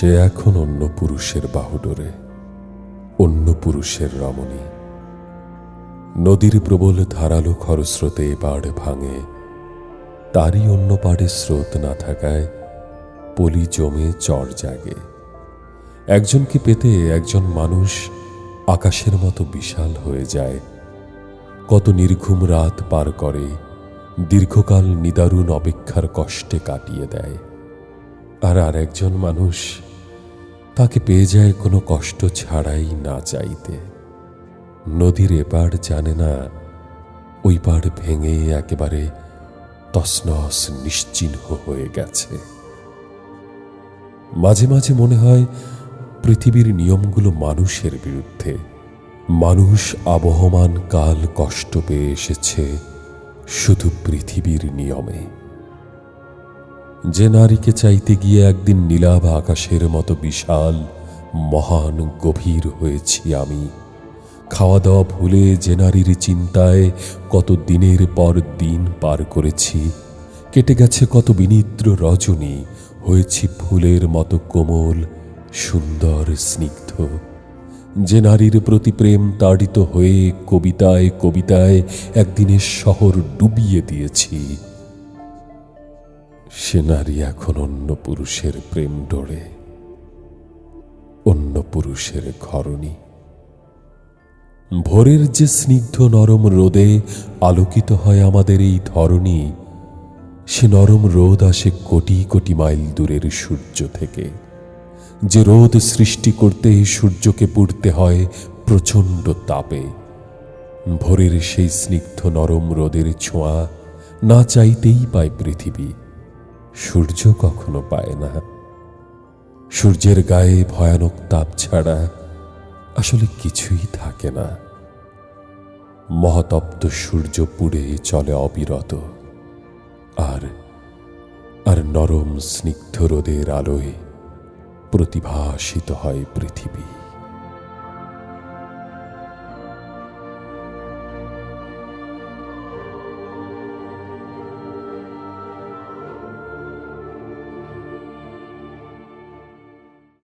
সে এখন অন্য পুরুষের বাহুডোরে, অন্য পুরুষের রমণী। নদীর প্রবল ধারালো খরস্রোতে পাড় ভাঙে, তারই অন্য পাড়ে স্রোত না থাকায় পলি জমে চর জাগে। একজনকে পেতে একজন মানুষ আকাশের মতো বিশাল হয়ে যায়। কত নির্ঘুম রাত পার করে, দীর্ঘকাল নিদারুণ অপেক্ষার কষ্টে কাটিয়ে দেয়। আর আর একজন মানুষ তাকে পেয়ে যায় কোনো কষ্ট ছাড়াই না চাইতে। নদীর এপার জানে না, ওই পার ভেঙে একেবারে তসনস নিশ্চিহ্ন হয়ে গেছে। মাঝে মাঝে মনে হয়, পৃথিবীর নিয়মগুলো মানুষের বিরুদ্ধে। মানুষ আবহমান কাল কষ্ট পেয়ে এসেছে শুধু পৃথিবীর নিয়মে। যে নারীকে চাইতে গিয়ে একদিন নীলাভ আকাশের মতো বিশাল, মহান, গভীর হয়েছি আমি। খাওয়া দাওয়া ভুলে যে নারীর চিন্তায় কত দিনের পর দিন পার করেছি, কেটে গেছে কত বিনিদ্র রজনী, হয়েছি ফুলের মতো কোমল, সুন্দর, স্নিগ্ধ। যে নারীর প্রতি প্রেম তাড়িত হয়ে কবিতায় কবিতায় একদিনের শহর ডুবিয়ে দিয়েছি সে নারী এখন অন্য পুরুষের প্রেম ডোরে, অন্য পুরুষের ঘরণী। ভোরের যে স্নিগ্ধ নরম রোদে আলোকিত হয় আমাদের এই ধরণী, সে নরম রোদ আসে কোটি কোটি মাইল দূরের সূর্য থেকে। যে রোদ সৃষ্টি করতে সূর্যকে পুড়তে হয় প্রচণ্ড তাপে। ভোরের সেই স্নিগ্ধ নরম রোদের ছোঁয়া না চাইতেই পায় পৃথিবী। সূর্য কখনো পায় না। সূর্যের গায়ে ভয়ানক তাপ ছাড়া আসলে কিছুই থাকে না। মহাতপ্ত সূর্য পুড়ে চলে অবিরত। আর আর নরম স্নিগ্ধ রোদের আলোয় প্রতিভাসিত হয় পৃথিবী।